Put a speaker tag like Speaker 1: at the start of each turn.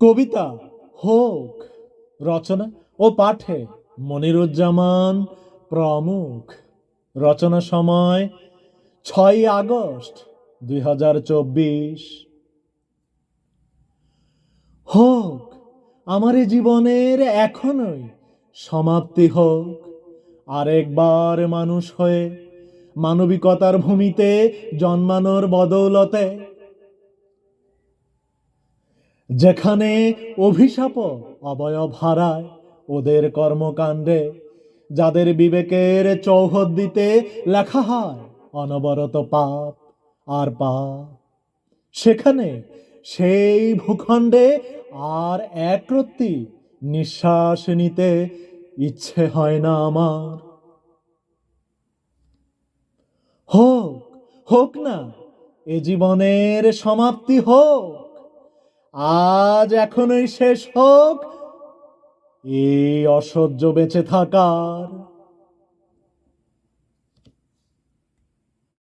Speaker 1: কবিতা হোক, রচনা ও পাঠে মনিরুজ্জামান প্রমুখ। রচনা সময় ছয় আগস্ট দুই হাজার চব্বিশ। হোক, আমার জীবনের এখনই সমাপ্তি হোক, আরেকবার মানুষ হয়ে মানবিকতার ভূমিতে জন্মানোর বদৌলতে যেখানে অভিশাপ অবয়ব হারায় ওদের কর্মকাণ্ডে, যাদের বিবেকের চৌহদ্দিতে লেখা হয় অনবরত পাপ আর পাপ। সেখানে সেই ভূখণ্ডে আর একরত্তি নিঃশ্বাস নিতে ইচ্ছে হয় না আমার। হোক হোক না, এ জীবনের সমাপ্তি হোক আজ এখনই শেষ হোক। এই অসহ্য বেঁচে থাকার